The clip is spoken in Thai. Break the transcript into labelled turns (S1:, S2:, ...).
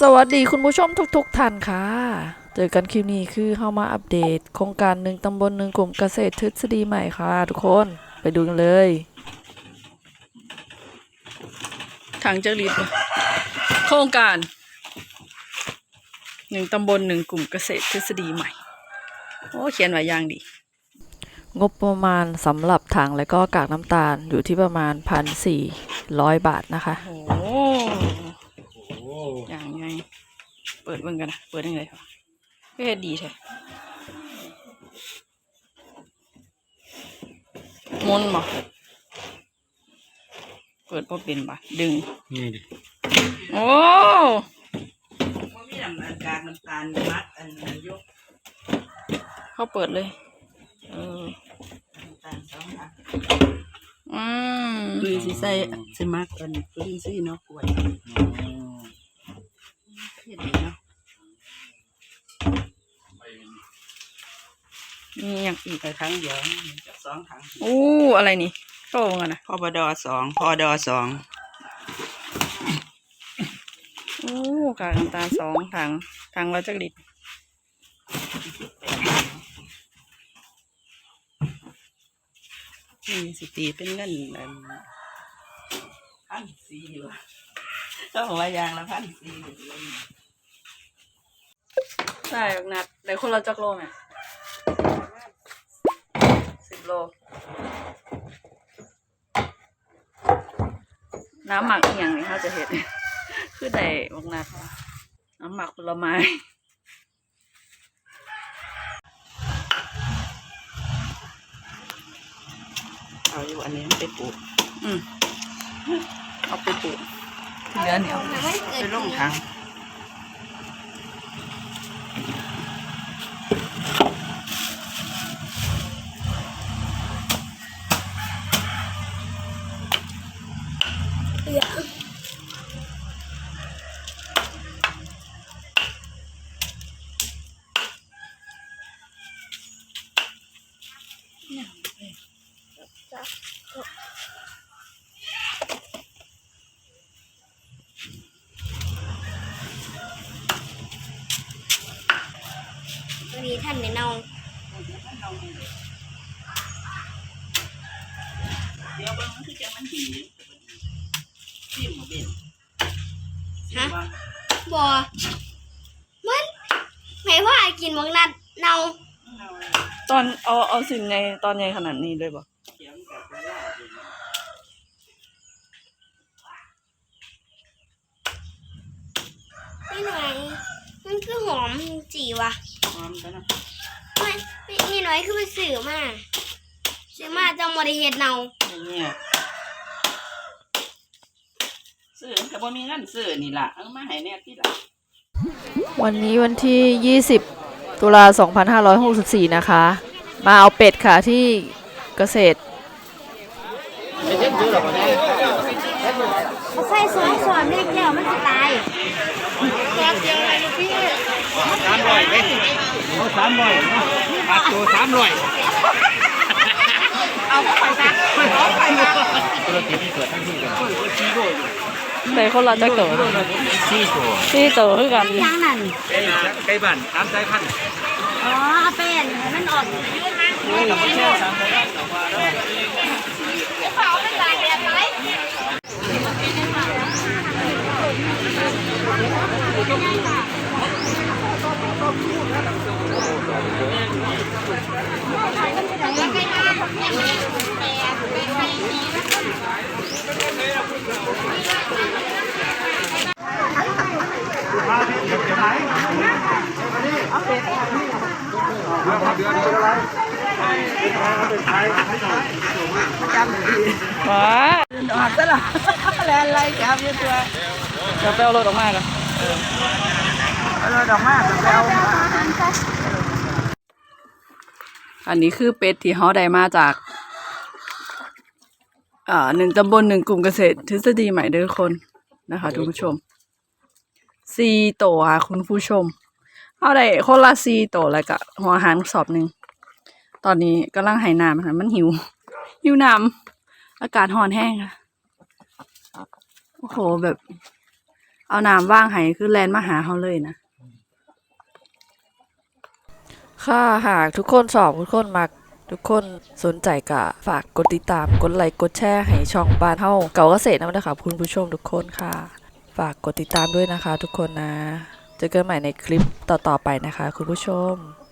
S1: สวัสดีคุณผู้ชมทุกๆท่านค่ะ เจอกันคลิปนี้คือเข้ามาอัปเดต โครงการหนึ่งตำบลหนึ่งกลุ่มเกษตรทฤษฎีใหม่ค่ะ ทุกคนไปดูกันเลย
S2: ทางเจ้าลิศโครงการหนึ่งตำบลหนึ่งกลุ่มเกษตรทฤษฎีใหม่ โอ้เขียนไว้อย่างดี
S1: งบประมาณสำหรับถังและก็กากน้ำตาลอยู่ที่ประมาณพันสี่ร้อยบาทนะคะ
S2: โอ้อย่างไง เปิดเบิ่งกันนะ เปิดยังไงคะเฮ็ดดีแท้มนต์บ่เปิดพอเป็นบ่ดึง
S3: นี่ดิ
S2: โอ้
S4: มันมีน้ำตาลกากน้ำตาลมัดอันนั้นอยก
S2: เขาเปิดเลย เออ
S4: น้ำตาลสองอัน
S2: อืม
S4: คือสิใส่สิมักอันปืนสิเนาะกล้วยเฮ็ดดีเนาะ
S2: มีอย่างอีก
S4: ใส่ถังเดียวจักสองถัง
S2: อู้อะไรนี่โชว์กันนะ
S4: พอบดอสองพอดอสอง
S2: อู้กากน้ำตาลสองถังถังละจักลิตร
S4: นี่สิตีเป็นเงินอันพันสี่วะต้องบอกว่ายางละพันสี่
S2: ใช่นัดได้คนละจักโลไหมสิบ โล น้ำหมักอหย่างนี้เขาจะเห็นคือได้บักนัดน้ำหมักผลไม้
S4: เอาอยู่อันนี้มันไปปลูก
S2: อืมเอาไปปลูกเหลือเนี่ย
S4: ไปลงถัง
S5: วันนี้ท่านในนอง
S4: เดี๋ยวเบิ่งมันคือจะมันดีซิมบ่เป็น
S5: ฮะบอมันไม่ว่ากินมังนัดเนา
S2: ตอนเอาเอาสิ่งในตอนใหญ่ขนาดนี้เลยบ่
S4: เขียงกับเวลาเอง
S5: นี่หน่อยมันคือหอมจีวะ
S4: หอมซะเนาะ
S5: มันนี่หน่อยคือไปสื่อมาสื่อมาจังบริเฮ็ดเนา
S4: อย่างเงี้ยซื้อมันก็บ่มีเงินซื้อนี่ล่ะเอามาให้แน่ที่ล่ะ
S1: วันนี้วันที่ 20 ตุลา 2564 นะคะ มาเอาเป็ดค่ะที่เกษตร
S5: เขาใส่ซอสสอนเล็กแล้วมันจะตาย
S3: สาม ร้อยเว้ยเอาสามร้อยเนาะปากตัวสามร้อย
S2: ได้คนละจักโต
S3: สี่ตัว
S2: ที่โตคือกัน
S5: ยังนั่น
S3: ไก่ไก่บ้านสามสายพันธุ์
S5: อ๋อเอาเป็นให้มันออกยืดมา
S2: ว้า
S4: ออกซะล่ะแลนไรจับอยู่ตัว
S2: เดี๋ยวไปเอารถออก มากัน
S4: เอารถออกมาก็ไปเอา
S2: อันนี้คือเป็ดที่เขาได้มาจากอ่าหนึ่งตำบลหนึ่งกลุ่มเกษตรทฤษฎีใหม่เด้อคนนะคะทุกผู้ชมสีโตวค่ะคุณผู้ชม เอาได้คนละสีโตวแล้วก็หัวอาหารสอบหนึ่งตอนนี้กำลังไหน้ำค่ะมันหิว หิวน้ำอากาศร้อนแห้งค่ะ โอ้โหแบบ เอาน้ำว่างให้คือแลนมาหาเฮาเลยนะ
S1: ค่ะหากทุกคนสอบทุกคนมักทุกคนสนใจก็ฝากกดติดตามกดไลค์กดแชร์ให้ช่องบ้านเฮาเก่าเกษตรนะนะคะคุณผู้ชมทุกคนค่ะ ฝากกดติดตามด้วยนะคะ ทุกคนนะ เจอกันใหม่ในคลิปต่อๆไปนะคะ คุณผู้ชม